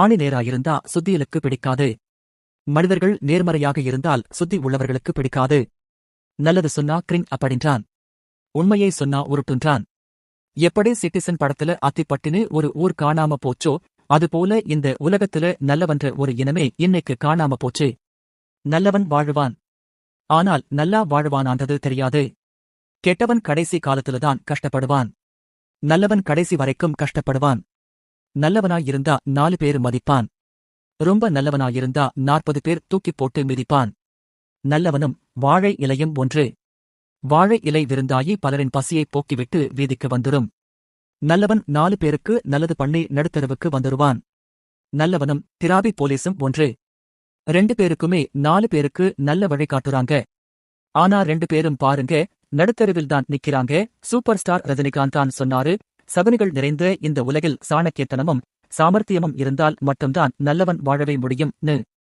ஆணி நேராயிருந்தா சுத்தியலுக்கு பிடிக்காது. மனிதர்கள் நேர்மறையாக இருந்தால் சுத்தி உள்ளவர்களுக்கு பிடிக்காது. நல்லது சொன்னா கிரிங் அப்படின்றான். உண்மையை சொன்னா உருட்டுன்றான். எப்படி சிட்டிசன் படத்துல அத்திப்பட்டினு ஒரு ஊர் காணாம போச்சோ அதுபோல இந்த உலகத்துல நல்லவன்ற ஒரு இனமே இன்னைக்கு காணாம போச்சு. நல்லவன் வாழுவான். ஆனால் நல்லா வாழ்வானான்றது தெரியாது. கெட்டவன் கடைசி காலத்துலதான் கஷ்டப்படுவான். நல்லவன் கடைசி வரைக்கும் கஷ்டப்படுவான். நல்லவனாயிருந்தா நாலு பேர் மதிப்பான். ரொம்ப நல்லவனாயிருந்தா நாற்பது பேர் தூக்கிப் போட்டு மிதிப்பான். நல்லவனும் வாழை இலையும் ஒன்று. வாழை இலை விருந்தாயி பலரின் பசியைப் போக்கிவிட்டு வீதிக்கு வந்துரும். நல்லவன் நாலு பேருக்கு நல்லது பண்ணி நடுத்தரவுக்கு வந்துருவான். நல்லவனும் திராபி போலீஸும் ஒன்று. ரெண்டு பேருக்குமே நாலு பேருக்கு நல்ல வழி காட்டுறாங்க. ஆனா ரெண்டு பேரும் பாருங்க நடுத்தருவில் தான் நிக்கிறாங்க. சூப்பர் ஸ்டார் ரஜினிகாந்த் தான் சொன்னாரு சகுனிகள் நிறைந்த இந்த உலகில் சாணக்கியத்தனமும் சாமர்த்தியமும் இருந்தால் மட்டும்தான் நல்லவன் வாழவே முடியும்னு